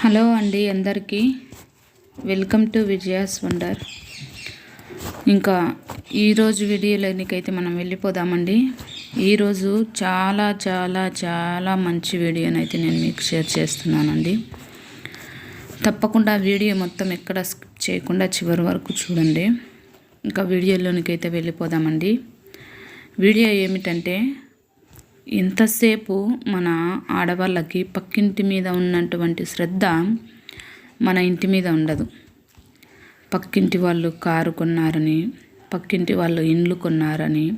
Hello అండి అందరికీ. Welcome to Vijaya's wonder. ఇంకా ఈరోజు వీడియోలోనికైతే మనం వెళ్ళిపోదామండి. ఈరోజు చాలా చాలా చాలా మంచి వీడియోనైతే నేను మీకు షేర్ చేస్తున్నానండి. తప్పకుండా వీడియో మొత్తం ఎక్కడ స్కిప్ చేయకుండా చివరి వరకు చూడండి. ఇంకా వీడియోలోనికైతే వెళ్ళిపోదామండి. వీడియో ఏమిటంటే ఎంతసేపు మన ఆడవాళ్ళకి పక్కింటి మీద ఉన్నటువంటి శ్రద్ధ మన ఇంటి మీద ఉండదు. పక్కింటి వాళ్ళు కారు కొన్నారని పక్కింటి వాళ్ళు ఇండ్లు కొన్నారని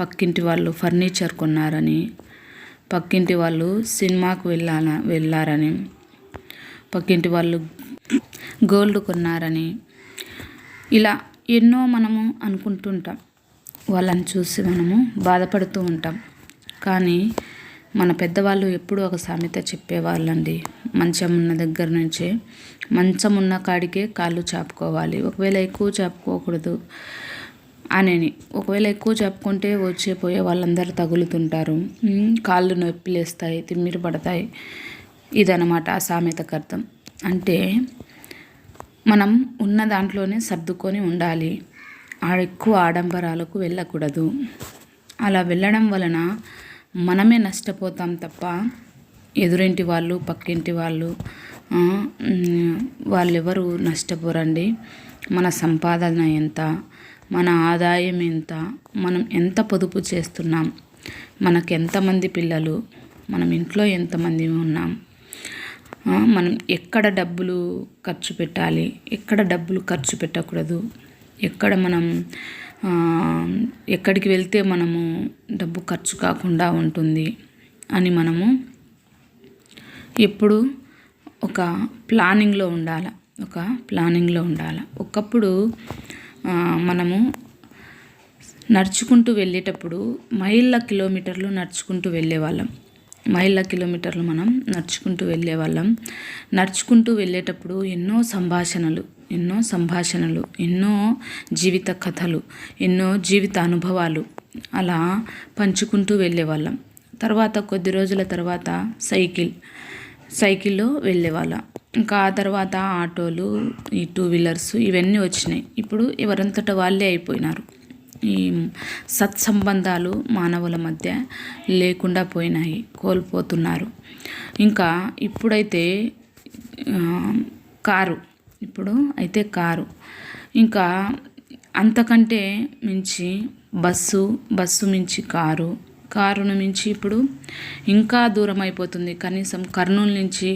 పక్కింటి వాళ్ళు ఫర్నిచర్ కొన్నారని పక్కింటి వాళ్ళు సినిమాకు వెళ్ళాల వెళ్ళారని పక్కింటి వాళ్ళు గోల్డ్ కొన్నారని ఇలా ఎన్నో మనము అనుకుంటుంటాం వాళ్ళని చూసి మనము బాధపడుతూ ఉంటాం. కానీ మన పెద్దవాళ్ళు ఎప్పుడూ ఒక సామెత చెప్పేవాళ్ళండి. మంచం ఉన్న దగ్గర నుంచే మంచం ఉన్న కాడికే కాళ్ళు చాపుకోవాలి. ఒకవేళ ఎక్కువ చాపుకోకూడదు అనేని ఒకవేళ ఎక్కువ చెప్పుకుంటే వచ్చే పోయే వాళ్ళందరూ తగులుతుంటారు. కాళ్ళు నొప్పిలేస్తాయి తిమ్మిరి పడతాయి. ఇదనమాట ఆ సామెతకు అర్థం. అంటే మనం ఉన్న దాంట్లోనే సర్దుకొని ఉండాలి. ఎక్కువ ఆడంబరాలకు వెళ్ళకూడదు. అలా వెళ్ళడం వలన మనమే నష్టపోతాం తప్ప ఎదురింటి వాళ్ళు పక్కింటి వాళ్ళు వాళ్ళెవరు నష్టపోరండి. మన సంపాదన ఎంత? మన ఆదాయం ఎంత? మనం ఎంత పొదుపు చేస్తున్నాం? మనకు ఎంతమంది పిల్లలు? మనం ఇంట్లో ఎంతమంది ఉన్నాం? మనం ఎక్కడ డబ్బులు ఖర్చు పెట్టాలి? ఎక్కడ డబ్బులు ఖర్చు పెట్టకూడదు? ఎక్కడ మనం ఎక్కడికి వెళ్తే మనము డబ్బు ఖర్చు కాకుండా ఉంటుంది అని మనము ఎప్పుడు ఒక ప్లానింగ్లో ఉండాలి ఒక ప్లానింగ్లో ఉండాలి. ఒకప్పుడు మనము నడుచుకుంటూ వెళ్ళేటప్పుడు మైళ్ళ కిలోమీటర్లు నడుచుకుంటూ వెళ్ళేవాళ్ళం. మైళ్ళ కిలోమీటర్లు మనం నడుచుకుంటూ వెళ్ళేవాళ్ళం. నడుచుకుంటూ వెళ్ళేటప్పుడు ఎన్నో సంభాషణలు ఎన్నో సంభాషణలు ఎన్నో జీవిత కథలు ఎన్నో జీవిత అనుభవాలు అలా పంచుకుంటూ వెళ్ళేవాళ్ళం. తర్వాత కొద్ది రోజుల తర్వాత సైకిల్ సైకిల్లో వెళ్ళేవాళ్ళం. ఇంకా ఆ తర్వాత ఆటోలు ఈ టూ వీలర్స్ ఇవన్నీ వచ్చినాయి. ఇప్పుడు ఎవరంతట వాళ్ళే అయిపోయినారు. ఈ సత్సంబంధాలు మానవుల మధ్య లేకుండా పోయినాయి కోల్పోతున్నారు. ఇంకా ఇప్పుడైతే కారు. ఇప్పుడు అయితే కారు. ఇంకా అంతకంటే మించి బస్సు బస్సు మించి కారు. కారును మించి ఇప్పుడు ఇంకా దూరం అయిపోతుంది కనీసం కర్నూలు నుంచి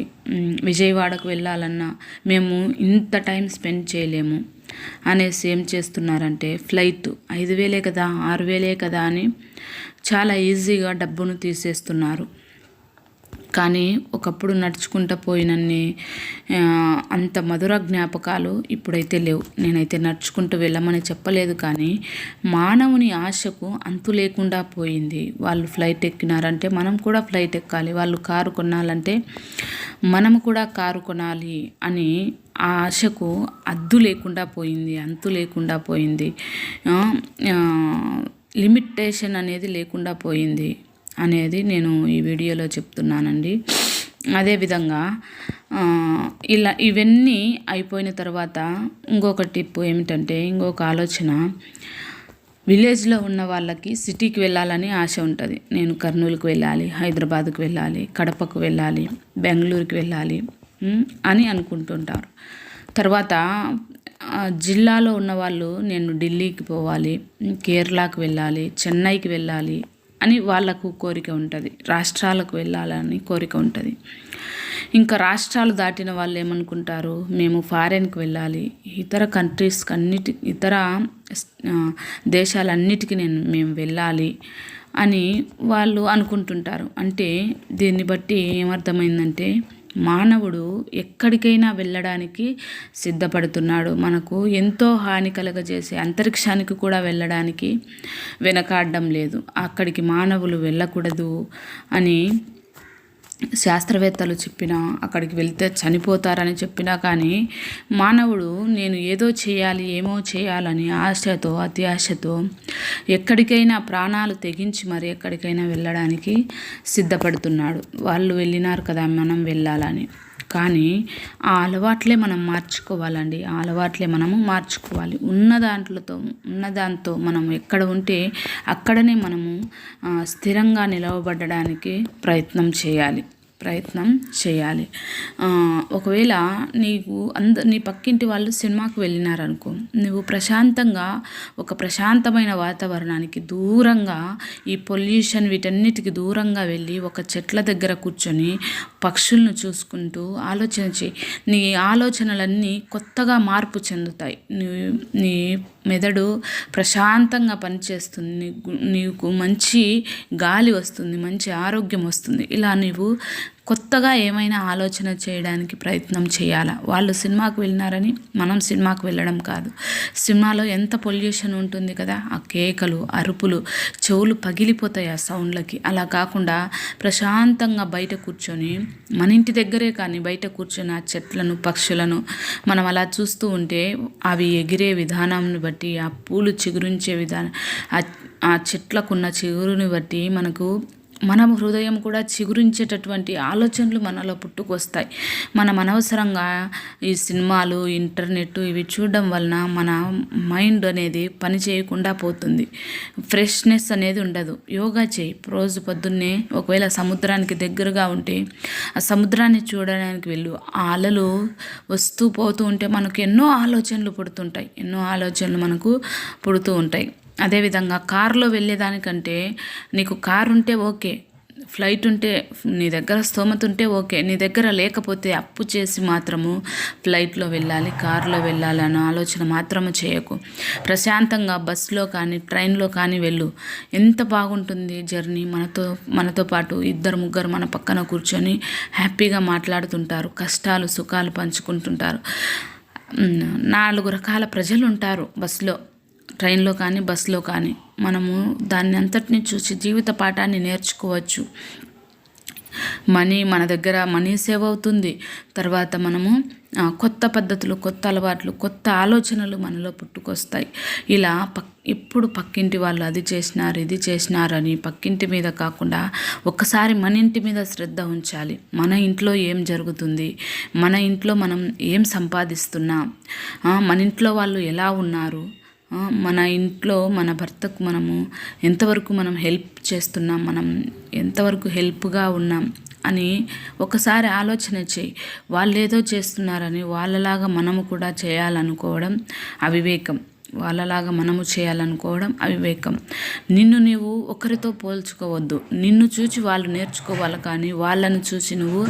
విజయవాడకు వెళ్ళాలన్నా మేము ఇంత టైం స్పెండ్ చేయలేము. అనేసి ఏం చేస్తున్నారంటే ఫ్లైట్ ఐదు వేలే కదా ఆరు వేలే కదా అని చాలా ఈజీగా డబ్బును తీసేస్తున్నారు. కానీ ఒకప్పుడు నడుచుకుంటూ పోయినన్ని అంత మధుర జ్ఞాపకాలు ఇప్పుడైతే లేవు. నేనైతే నడుచుకుంటూ వెళ్ళమని చెప్పలేదు కానీ మానవుని ఆశకు అంతు లేకుండా పోయింది. వాళ్ళు ఫ్లైట్ ఎక్కినారంటే మనం కూడా ఫ్లైట్ ఎక్కాలి. వాళ్ళు కారు కొనాలంటే మనం కూడా కారు కొనాలి అని ఆ ఆశకు అద్దు లేకుండా పోయింది అంతు లేకుండా పోయింది. లిమిటేషన్ అనేది లేకుండా పోయింది అనేది నేను ఈ వీడియోలో చెప్తున్నానండి. అదేవిధంగా ఇలా ఇవన్నీ అయిపోయిన తర్వాత ఇంకొక టిప్ ఏమిటంటే ఇంకొక ఆలోచన. విలేజ్లో ఉన్న వాళ్ళకి సిటీకి వెళ్ళాలని ఆశ ఉంటుంది. నేను కర్నూలుకు వెళ్ళాలి హైదరాబాద్కు వెళ్ళాలి కడపకు వెళ్ళాలి బెంగళూరుకి వెళ్ళాలి. అని అనుకుంటుంటారు. తర్వాత జిల్లాలో ఉన్నవాళ్ళు నేను ఢిల్లీకి పోవాలి కేరళకు వెళ్ళాలి చెన్నైకి వెళ్ళాలి అని వాళ్ళకు కోరిక ఉంటుంది. రాష్ట్రాలకు వెళ్ళాలని కోరిక ఉంటుంది. ఇంకా రాష్ట్రాలు దాటిన వాళ్ళు ఏమనుకుంటారు? మేము ఫారెన్కి వెళ్ళాలి. ఇతర కంట్రీస్కి అన్నిటి ఇతర దేశాలన్నిటికీ నేను మేము వెళ్ళాలి అని వాళ్ళు అనుకుంటుంటారు. అంటే దీన్ని బట్టి ఏమర్థమైందంటే మానవుడు ఎక్కడికైనా వెళ్ళడానికి సిద్ధపడుతున్నాడు. మనకు ఎంతో హాని కలగజేసే అంతరిక్షానికి కూడా వెళ్ళడానికి వెనకాడడం లేదు. అక్కడికి మానవులు వెళ్ళకూడదు అని శాస్త్రవేత్తలు చెప్పినా అక్కడికి వెళ్తే చనిపోతారని చెప్పినా కానీ మానవుడు నేను ఏదో చేయాలి ఏమో చేయాలని ఆశతో అతి ఆశతో ఎక్కడికైనా ప్రాణాలు తెగించి మరి ఎక్కడికైనా వెళ్ళడానికి సిద్ధపడుతున్నాడు. వాళ్ళు వెళ్ళినారు కదా మనం వెళ్ళాలని. కానీ ఆ అలవాట్లే మనం మార్చుకోవాలండి. ఆ అలవాట్లే మనము మార్చుకోవాలి. ఉన్న దాంట్లతో ఉన్న దాంతో మనం ఎక్కడ ఉంటే అక్కడనే మనము స్థిరంగా నిలవబడడానికి ప్రయత్నం చేయాలి. ప్రయత్నం చేయాలి. ఒకవేళ నీకు అంద నీ పక్కింటి వాళ్ళు సినిమాకు వెళ్ళినారనుకో నువ్వు ప్రశాంతంగా ఒక ప్రశాంతమైన వాతావరణానికి దూరంగా ఈ పొల్యూషన్ వీటన్నిటికి దూరంగా వెళ్ళి ఒక చెట్ల దగ్గర కూర్చొని పక్షులను చూసుకుంటూ ఆలోచన చేయి. నీ ఆలోచనలన్నీ కొత్తగా మార్పు చెందుతాయి. నీ నీ మెదడు ప్రశాంతంగా పనిచేస్తుంది. నీకు నీకు మంచి గాలి వస్తుంది మంచి ఆరోగ్యం వస్తుంది. ఇలా నీవు కొత్తగా ఏమైనా ఆలోచన చేయడానికి ప్రయత్నం చేయాలా? వాళ్ళు సినిమాకు వెళ్ళినారని మనం సినిమాకు వెళ్ళడం కాదు. సినిమాలో ఎంత పొల్యూషన్ ఉంటుంది కదా? ఆ కేకలు అరుపులు చెవులు పగిలిపోతాయి ఆ సౌండ్లకి. అలా కాకుండా ప్రశాంతంగా బయట కూర్చొని మన ఇంటి దగ్గరే కానీ బయట కూర్చొని ఆ చెట్లను పక్షులను మనం అలా చూస్తూ ఉంటే అవి ఎగిరే విధానాన్ని బట్టి ఆ పూలు చిగురించే విధానం ఆ ఆ చెట్లకున్న చిగురుని బట్టి మనకు మన హృదయం కూడా చిగురించేటటువంటి ఆలోచనలు మనలో పుట్టుకొస్తాయి. మనం అనవసరంగా ఈ సినిమాలు ఇంటర్నెట్ ఇవి చూడడం వలన మన మైండ్ అనేది పని చేయకుండా పోతుంది. ఫ్రెష్నెస్ అనేది ఉండదు. యోగా చేయి. రోజు పొద్దున్నే ఒకవేళ సముద్రానికి దగ్గరగా ఉంటే ఆ సముద్రాన్ని చూడడానికి వెళ్ళు. ఆ అలలు వస్తూ పోతూ ఉంటే మనకు ఎన్నో ఆలోచనలు పుడుతుంటాయి. ఎన్నో ఆలోచనలు మనకు పుడుతూ ఉంటాయి. అదేవిధంగా కారులో వెళ్ళేదానికంటే నీకు కారు ఉంటే ఓకే ఫ్లైట్ ఉంటే నీ దగ్గర స్తోమత ఉంటే ఓకే నీ దగ్గర లేకపోతే అప్పు చేసి మాత్రము ఫ్లైట్లో వెళ్ళాలి కారులో వెళ్ళాలి అన్న ఆలోచన మాత్రము చేయకు. ప్రశాంతంగా బస్సులో కానీ ట్రైన్లో కానీ వెళ్ళు. ఎంత బాగుంటుంది జర్నీ మనతో మనతో పాటు ఇద్దరు ముగ్గురు మన పక్కన కూర్చొని హ్యాపీగా మాట్లాడుతుంటారు కష్టాలు సుఖాలు పంచుకుంటుంటారు. నాలుగు రకాల ప్రజలు ఉంటారు బస్సులో. ట్రైన్లో కానీ బస్సులో కానీ మనము దాన్ని అంతటిని చూసి జీవిత పాఠాన్ని నేర్చుకోవచ్చు. మనీ మన దగ్గర మనీ సేవ్ అవుతుంది. తర్వాత మనము కొత్త పద్ధతులు కొత్త అలవాట్లు కొత్త ఆలోచనలు మనలో పుట్టుకొస్తాయి. ఇలా పక్ ఎప్పుడు పక్కింటి వాళ్ళు అది చేసినారు ఇది చేసినారు అని పక్కింటి మీద కాకుండా ఒక్కసారి మన ఇంటి మీద శ్రద్ధ ఉంచాలి. మన ఇంట్లో ఏం జరుగుతుంది? మన ఇంట్లో మనం ఏం సంపాదిస్తున్నాం? మన ఇంట్లో వాళ్ళు ఎలా ఉన్నారు? మన ఇంట్లో మన భర్తకు మనము ఎంతవరకు మనం హెల్ప్ చేస్తున్నాం మనం ఎంతవరకు హెల్ప్గా ఉన్నాం అని ఒకసారి ఆలోచన చేయి. వాళ్ళు ఏదో చేస్తున్నారని వాళ్ళలాగా మనము కూడా చేయాలనుకోవడం అవివేకం. వాళ్ళలాగా మనము చేయాలనుకోవడం అవివేకం. నిన్ను నీవు ఒకరితో పోల్చుకోవద్దు. నిన్ను చూసి వాళ్ళు నేర్చుకోవాలి కానీ వాళ్ళని చూసి నువ్వు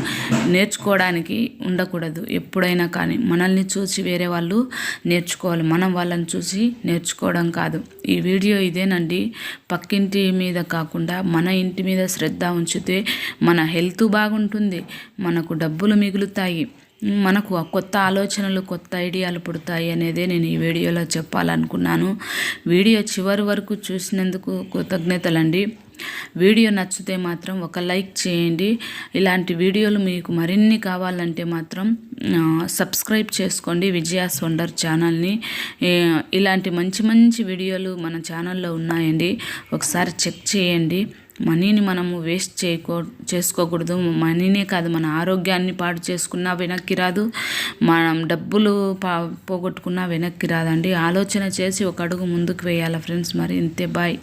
నేర్చుకోవడానికి ఉండకూడదు. ఎప్పుడైనా కానీ మనల్ని చూసి వేరే వాళ్ళు నేర్చుకోవాలి. మనం వాళ్ళని చూసి నేర్చుకోవడం కాదు. ఈ వీడియో ఇదేనండి. పక్కింటి మీద కాకుండా మన ఇంటి మీద శ్రద్ధ ఉంచితే మన హెల్త్ బాగుంటుంది. మనకు డబ్బులు మిగులుతాయి. మనకు కొత్త ఆలోచనలు కొత్త ఐడియాలు పుడతాయి అనేదే నేను ఈ వీడియోలో చెప్పాలనుకున్నాను. వీడియో చివరి వరకు చూసినందుకు కృతజ్ఞతలండి. వీడియో నచ్చితే మాత్రం ఒక లైక్ చేయండి. ఇలాంటి వీడియోలు మీకు మరిన్ని కావాలంటే మాత్రం సబ్స్క్రైబ్ చేసుకోండి విజయాస్ వండర్ ఛానల్ని. ఇలాంటి మంచి మంచి వీడియోలు మన ఛానల్లో ఉన్నాయండి. ఒకసారి చెక్ చేయండి. మనీని మనము వేస్ట్ చేయకూ చేసుకోకూడదు. మనీనే కాదు మన ఆరోగ్యాన్ని పాడు చేసుకున్నా వెనక్కి రాదు. మనం డబ్బులు పా పోగొట్టుకున్నా వెనక్కి రాదండి. ఆలోచన చేసి ఒక అడుగు ముందుకు వేయాలి ఫ్రెండ్స్? మరి ఇంతే బాయ్.